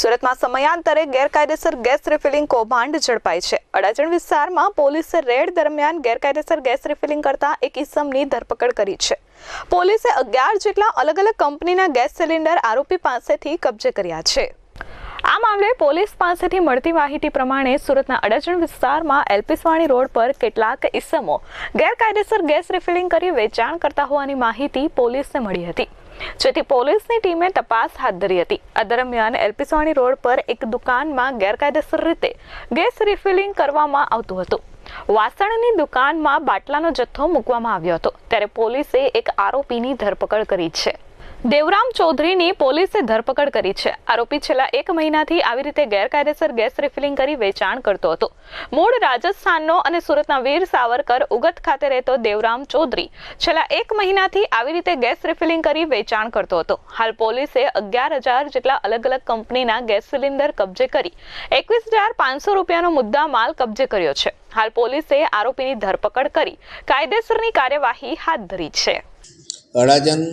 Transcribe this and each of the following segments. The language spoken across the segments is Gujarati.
સુરતમાં સમયાંતરે ગેરકાયદેસર ગેસ રિફિલિંગ કૌભાંડ ઝડપાય છે. અડાજણ વિસ્તારમાં પોલીસે રેડ દરમિયાન ગેરકાયદેસર ગેસ રિફિલિંગ કરતા એક ઇસમની ધરપકડ કરી છે. પોલીસે અગિયાર જેટલા અલગ અલગ કંપનીના ગેસ સિલિન્ડર આરોપી પાસેથી કબજે કર્યા છે. આ મામલે પોલીસ પાસેથી મળતી માહિતી પ્રમાણે સુરતના અડચણ વિસ્તારમાં એલપીસવાણી રોડ પર કેટલાક ઇસમો ગેરકાયદેસર ગેસ રિફિલિંગ કરી વેચાણ કરતા હોવાની માહિતી પોલીસને મળી હતી. જેથી પોલીસની ટીમે તપાસ હાથ ધરી હતી. આ દરમિયાન એલપીસવાણી રોડ પર એક દુકાનમાં ગેરકાયદેસર રીતે ગેસ રિફિલિંગ કરવામાં આવતું હતું. વાસણની દુકાનમાં બાટલાનો જથ્થો મૂકવામાં આવ્યો હતો. ત્યારે પોલીસે એક આરોપીની ધરપકડ કરી છે. દેવરામ ચૌધરીની પોલીસે ધરપકડ કરી છે. આરોપી છેલ્લા એક મહિનાથી આવી રીતે ગેરકાયદેસર ગેસ રિફિલિંગ કરી વેચાણ કરતો હતો. મૂળ રાજસ્થાનનો અને સુરતના વીર સાવરકર ઉગત ખાતે રહેતો દેવરામ ચૌધરી છેલ્લા એક મહિનાથી આવી રીતે ગેસ રિફિલિંગ કરી વેચાણ કરતો હતો. હાલ પોલીસે અગિયાર હજાર જેટલા અલગ અલગ કંપનીના ગેસ સિલિન્ડર કબજે કરી એકવીસ હજાર પાંચસો રૂપિયાનો મુદ્દા માલ કબજે કર્યો છે. હાલ પોલીસે આરોપીની ધરપકડ કરી કાયદેસરની કાર્યવાહી હાથ ધરી છે. અડાજણ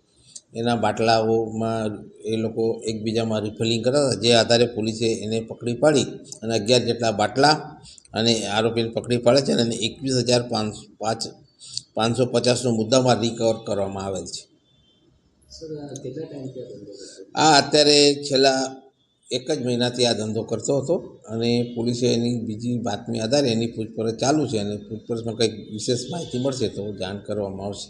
એના બાટલાઓમાં એ લોકો એકબીજામાં રિફિલિંગ કરતા હતા. જે આધારે પોલીસે એને પકડી પાડી અને અગિયાર જેટલા બાટલા અને આરોપીને પકડી પાડે છે અને એકવીસ હજાર પાંચ પાંચ પાંચસો પચાસનો મુદ્દામાં રિકવર કરવામાં આવેલ છે? આ અત્યારે છેલ્લા એક જ મહિનાથી આ ધંધો કરતો હતો અને પોલીસે એની બીજી બાતમી આધારે એની પૂછપરછ ચાલુ છે અને પૂછપરછમાં કંઈક વિશેષ માહિતી મળશે તો જાણ કરવામાં આવશે.